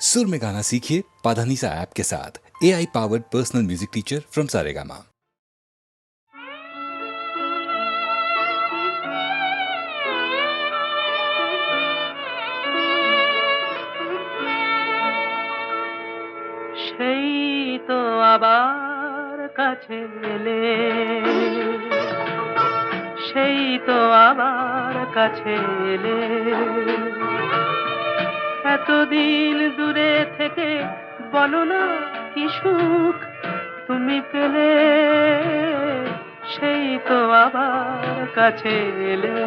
सुर में गाना सीखिए पाधानीसा ऐप के साथ A I powered personal music teacher from Saregama সেই তো আবার কাছে এলে সেই তো আবার কাছে এলে এতদিন দূরে থেকে বলো না কি সুখ তুমি পেলে। সেই তো আবার কাছে এলে।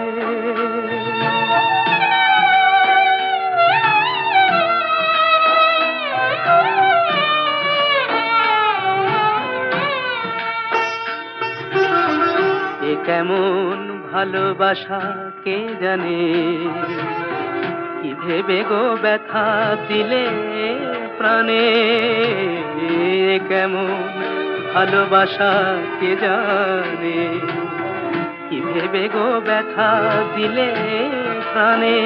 কেমন ভালোবাসা কে জানে? ভেবে গো ব্যথা দিলে প্রাণে কেমন ভালোবাসা কে জানে? কি ভেবে গো ব্যথা দিলে প্রাণে?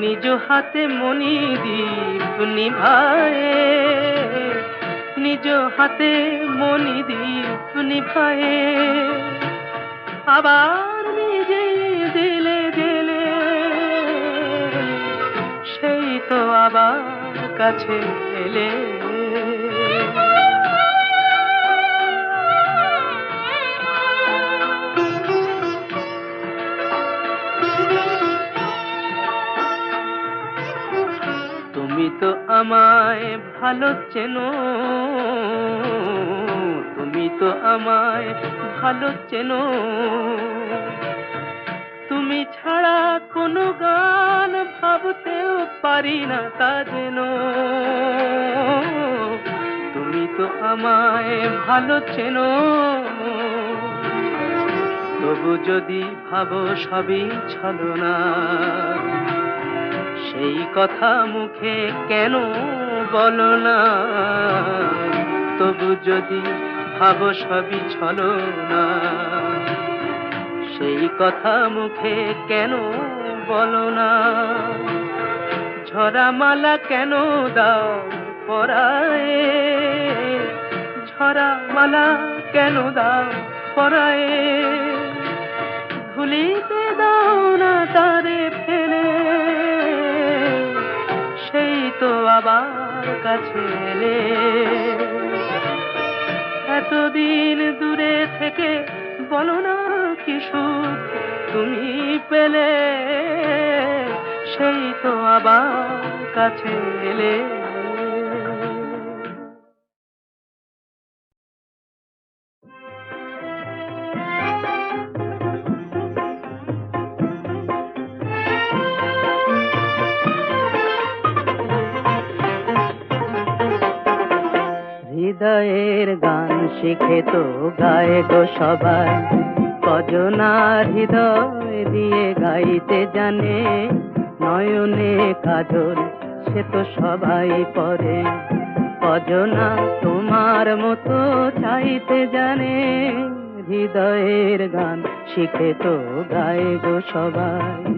নিজ হাতে মনি দীপ নিভায়ে, নিজ হাতে মনি দীপ নিভায়ে। আবার কাছে এলে। তুমি তো আমায় ভালো চেনো তুমি তো আমায় ভালো চেনো। তুমি ছাড়া কোনো গান ভাবতেও পারি না তা যেন। তুমি তো আমায় ভালো চেনো। তবু যদি ভাবো সবই ছলনা সেই কথা মুখে কেন বলো না? তবু যদি ভাবো সবই ছলো না। সেই কথা মুখে কেন বলো না? ঝরা মালা কেন দাও পরায়ে? ঝরা মালা কেন দাও পরায়ে? ধুলিতে দাও না তারে ফেলে, সেই তো আবার কাছে এলে। এতদিন দূরে থেকে বলো না কি সুখ তুমি পেলে? সেই তো আবার কাছে এলে। শিখে তো গায়ে গো সবাই। কজনার হৃদয় দিয়ে গাইতে জানে, নয়নে কাজল সে তো সবাই পরে। কজনা তোমার মতো চাইতে জানে, হৃদয়ের গান শিখে তো গায়ে গো সবাই।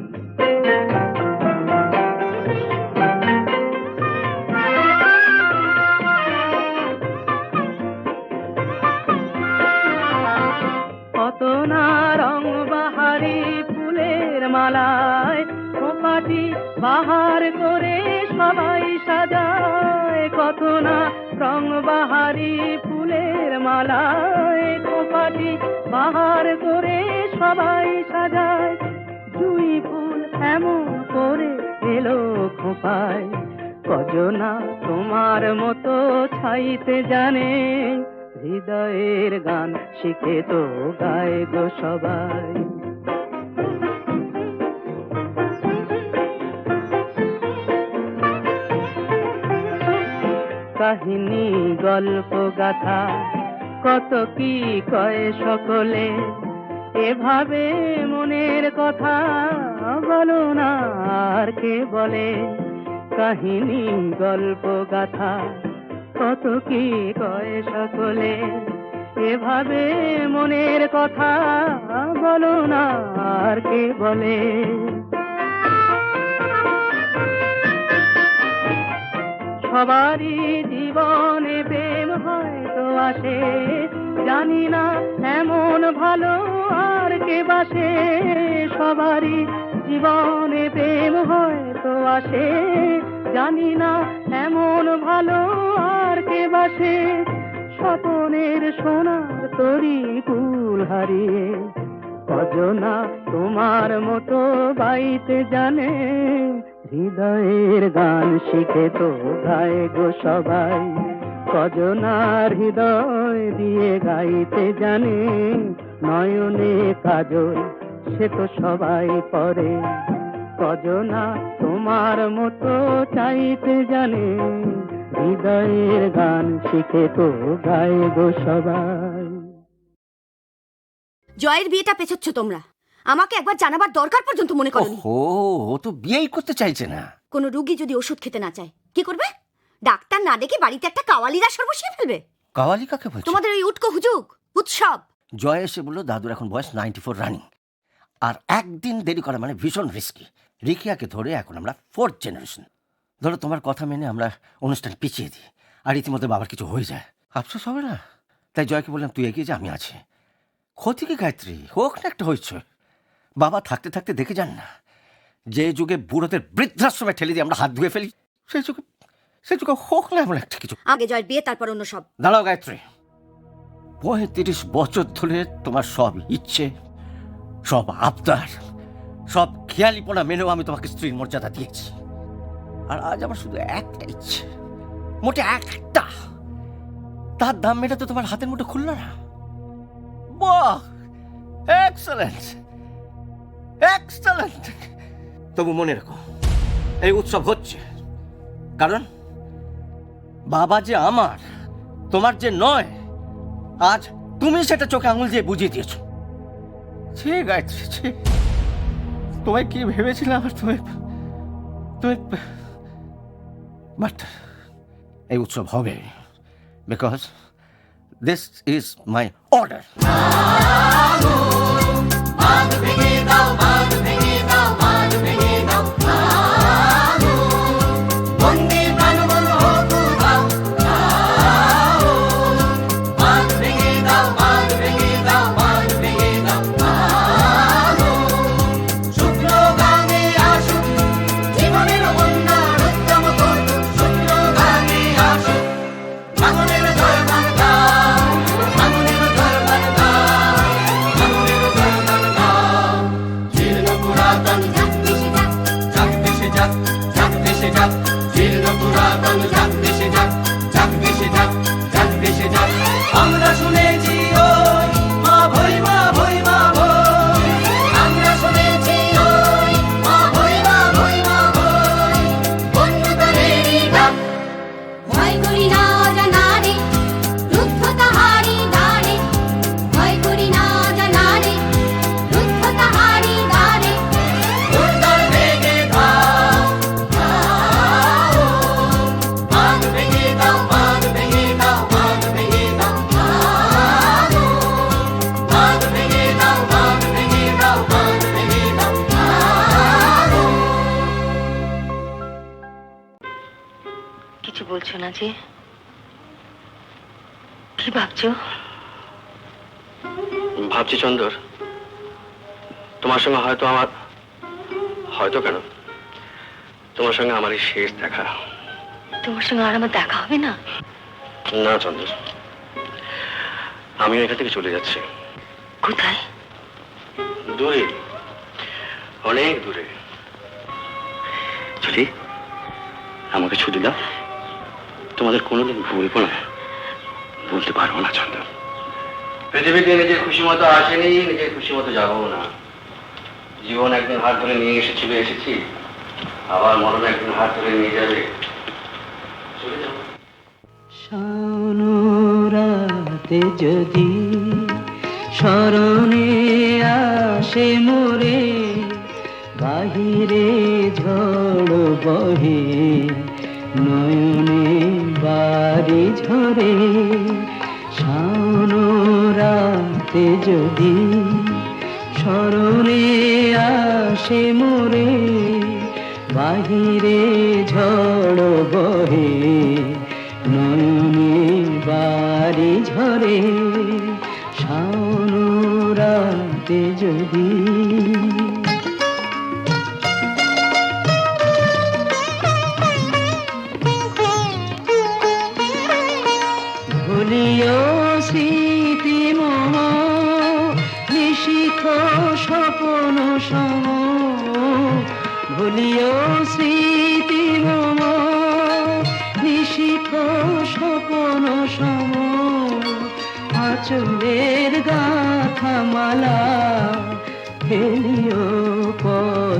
খোপাটি বাহার করে সবাই সাজায়। কত না রং বাহারি ফুলের মালায়। খোপাটি বাহার করে সবাই সাজায়। জুই ফুল এমন করে এলো খোপায়। কজনা তোমার মতো ছাইতে জানে। হৃদয়ের গান শিখে তো গায় গো সবাই। কাহিনী, গল্প, গাথা, কত কি কয়ে সকলে? এভাবে মনের কথা বলো না আর কে বলে? কাহিনী, গল্প, গাথা, কত কি কয়ে সকলে? এভাবে মনের কথা বলো না আর কে বলে? সবারই জীবনে প্রেম হয়তো আসে। জানি না এমন ভালো আর কে বাসে। সবারই জীবনে প্রেম হয়তো আসে। জানি না এমন ভালো আর কে বাসে। স্বপনের সোনার তরি কুল হারিয়ে। কজনা তোমার মতো বাইতে জানে। হৃদয়ের গান শিখে তো গায় গো সবাই। কজনার হৃদয় দিয়ে গাইতে জানে, নয়নে কাজল সে তো সবাই পরে কজনা তোমার মতো চাইতে জানে, হৃদয়ের গান শিখে তো গায় গো সবাই। জয়ের বিয়েটা পেছচ্ছ তোমরা। আমাকে একবার জানাবার দরকার পর্যন্ত মনে করো ওহো ও তো বিয়েই করতে চাইছে না। কোনো রুগী যদি ওষুধ খেতে না চায় কি করবে? ডাক্তার না ডেকে বাড়িতে একটা কাওয়ালিরা সর বসিয়ে ফেলবে। কাওয়ালি কাকে বলছো? তোমাদের ওই উটকো হুজুক উৎসব। জয় এসে বলল দাদুর এখন বয়স নাইনটি ফোর রানিং আর একদিন দেরি করা মানে ভীষণ রিস্কি রিকিয়াকে ধরে এখন আমরা ফোর্থ জেনারেশন ধরো তোমার কথা মেনে আমরা অনুষ্ঠান পিছিয়ে দিই আর ইতিমধ্যে বাবার কিছু হয়ে যায়। আফসোস হবে না? তাই জয়কে বললাম তুই এগিয়ে যা আমি আছি। ক্ষতি কি গায়ত্রী? হোক না একটা হয়েছে। বাবা থাকতে থাকতে দেখে যান না। যে যুগে বুড়োদের বৃদ্ধাশ্রমে ঠেলে দিয়ে আমরা হাত ধুয়ে ফেলি সেই যুগে সেই যুগে হোক না এমন একটা কিছু। আগে জয়ের বিয়ে তারপর অন্য সব। দাঁড়াও গায়ত্রী। পঁয়ত্রিশ বছর ধরে তোমার সব ইচ্ছে সব আবদার সব খেয়ালিপনা মেনেও আমি তোমাকে স্ত্রীর মর্যাদা দিয়েছি। আর আজ আমার শুধু একটা ইচ্ছে মোটে একটা। তার দাম মেটাতে তোমার হাতের মুঠো খুললো না। বাহ এক্সেলেন্ট এক্সেলেন্ট তবু মনে রেখো, এই উৎসব হচ্ছে। কারণ বাবা যে আমার, তোমার যে নয়, আজ তুমি সেটা চোখে আঙুল দিয়ে বুঝিয়ে দিয়েছ। ছি গায়ত্রী ছি তোমায় কি ভেবেছিলাম আর তুমি তুমি বাট এই উৎসব হবে because this is my order কি ভাবছ? ভাবছি চন্দর। তোমার সঙ্গে হয়তো আমার হয়তো কেন? তোমার সঙ্গে আমার এই শেষ দেখা। তোমার সঙ্গে আর আমার দেখা হবে না? না চন্দর। আমি এখান থেকে চলে যাচ্ছি। কোথায়? দূরে। অনেক দূরে। চলি আমাকে ছুটি দাও। তোমাদের কোনোদিন ভুলবো না। বলতে পারব না চন্দর পৃথিবীতে নিজের খুশি মতো আসেনি নিজের খুশি মতো যাব না। জীবন একদিন হাত ধরে নিয়ে এসেছিল এসেছি। আবার মরণ একদিন হাত ধরে নিয়ে যাবে। চলে যাব শানুরাতে যদি স্মরণে আসে মোরে বাহিরে ঝড় বহে নয়নে বাড়ি ঝরে। রাতে যদি সরণে আসে মোরে বাহিরে ঝড় বহে নয়নে বাড়ি ঝরে শাওন রাতে যদি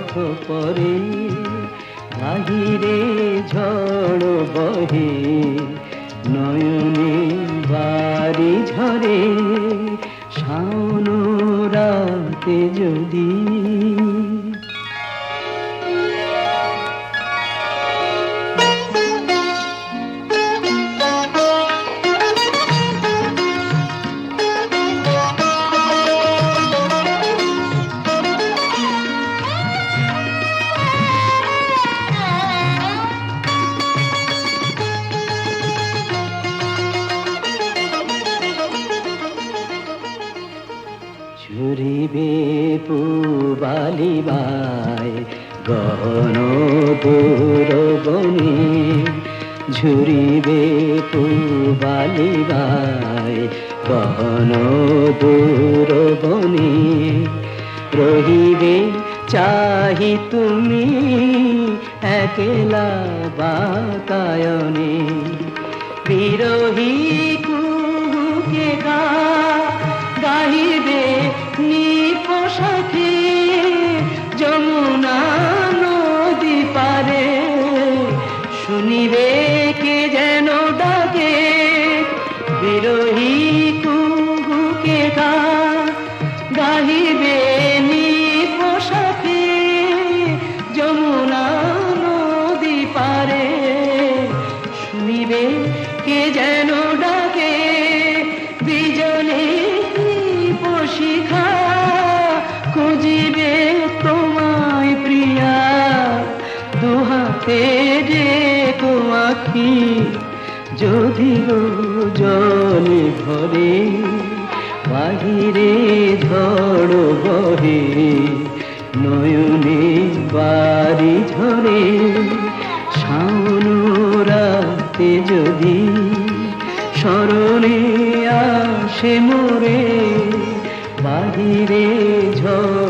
পথ পরে বাহিরে ঝড় বহে নয়নে বাড়ি ঝরে শাওন রাতে যদি পুবালিবায় গহন দূর বনে ঝুরিবে পুবালিবায় গহন দূর বনে। রহিবে চাহি তুমি একলা বাতায়নে ভরে বাহিরে ঝড় বহে, নয়নে বাড়ি ঝরে শাওন রাতে যদি স্মরণে আসে মোরে, বাহিরে ঝড়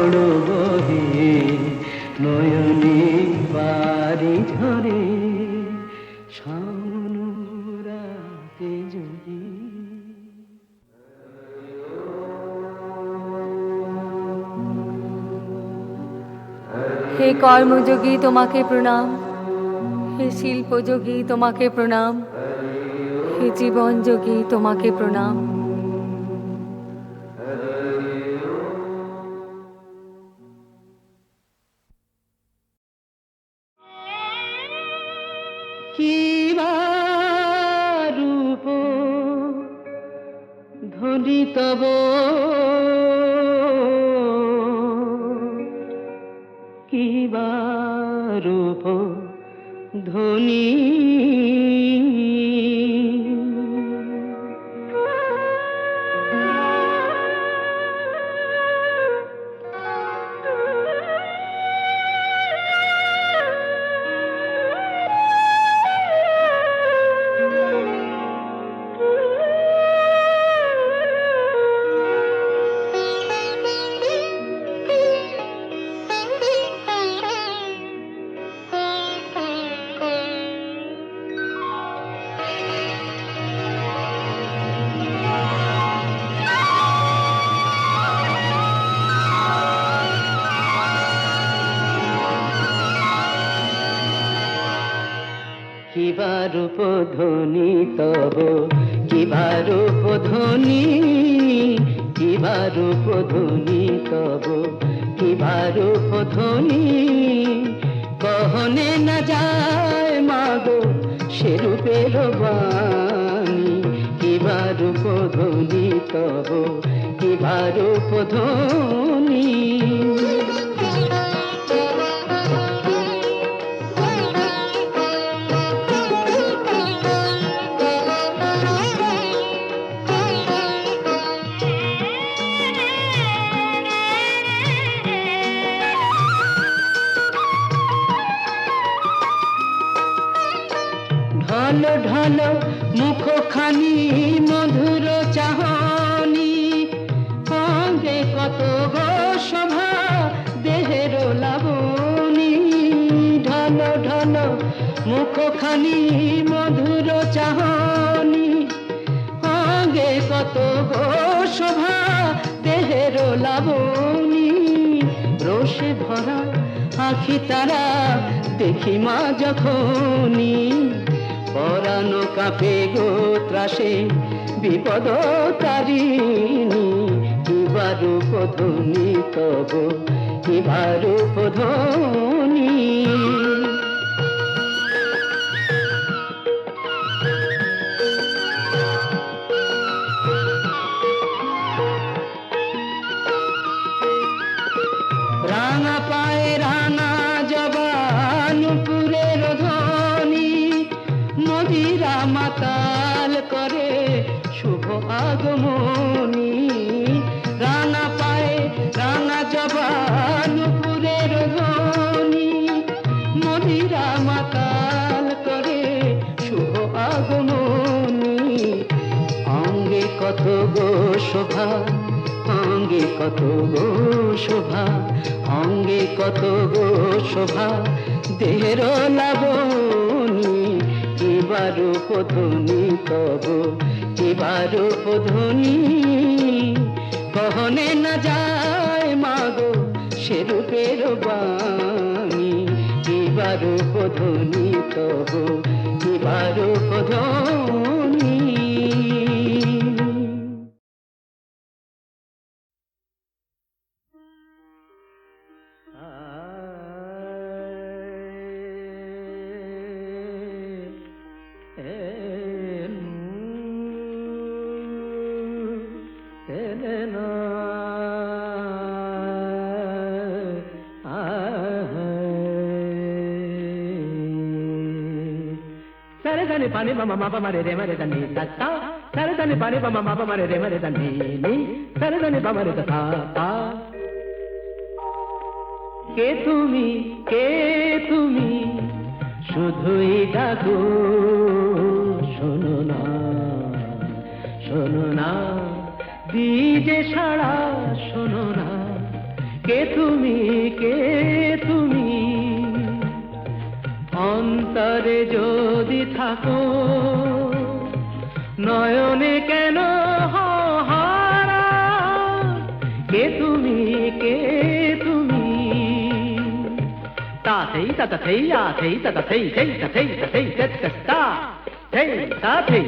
কর্মযোগী তোমাকে প্রণাম। হে শিল্পযোগী তোমাকে প্রণাম। হে জীবনযোগী তোমাকে প্রণাম। কিবা রূপ ধ্বনি তব কিবা রূপ ধ্বনি কিবা রূপ ধ্বনি তব কিবা রূপ ধ্বনি কহনে না যায় মাগো সে রূপের বাণী কিবা রূপ ধ্বনি তব কিবা রূপ ঢল মুখখানি, মধুর চাহনি। সঙ্গে কত গো শোভা, দেহের লাবণী। ঢল ঢল, মুখখানি, মধুর চাহনি। সঙ্গে কত গো শোভা, দেহের লাবণী। রোষে ভরা আখি তারা দেখি মা যখনই। পরানো কাপে গো ত্রাসে বিপদ তারিণী কিবার পধনি তব কিবার উপধ্বনি শোভা অঙ্গে কত গো শোভা অঙ্গে কত গো শোভা, দেহের লাবণী এবার পধনি তব এবার পধনি কহনে না যায় মাগো সে রূপের বাণী এবার পধনি তব এবার পধনি సరే దాని పని మమ మప మరి రే మరి దాన్ని తత్త సరే దాని పని మమ మప మరి రే మరి దాన్ని ని సరే దాని పమరి తా কে তুমি কে তুমি শুধুই ডাকো শোনো না শোনো না দিজে সারা শোনো না কে তুমি কে তুমি অন্তরে যদি থাকো, নয়নে কেন হারা কে তুমি কে তুমি? তা থেই, তা তা থেই, আ থেই, তা তা থেই থেই, তা থেই তা থেই, তে তে, তা। থেই তা থেই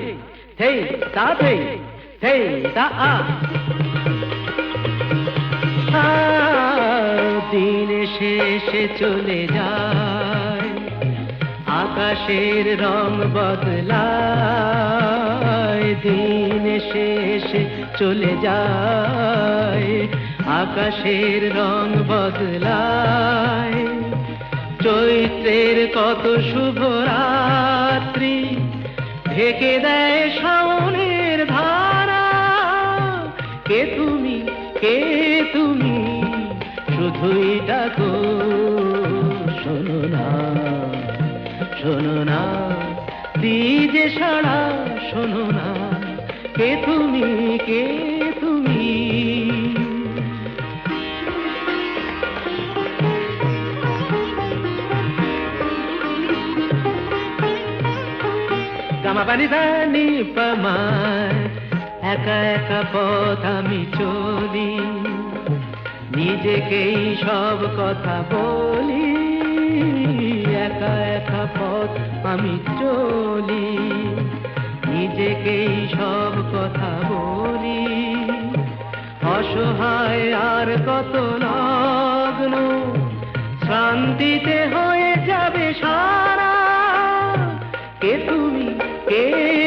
থেই, তা থেই থেই, তা আ। দিন শেষে চলে যায় আকাশের রং বদলায়, দিন শেষে চলে যায়। আকাশের রং বদলায়, চৈত্রের কত শুভ রাত্রি ঢেকে দেয় শাওনের ধারা। কে তুমি কে তুমি, শুধুই ডাকো, শোনো না। শোনো না, দিজে সারা শোনো না, কে তুমি কে তুমি? গামা পানি দানি পামায় একা একা পথ আমি চলি। নিজেকেই সব কথা বলি। একা একা পথ আমি চলি। নিজেকেই সব কথা বলি। অসহায় আর কত লগ্ন শান্তিতে হয়ে যাবে সারা। কে তুমি, কে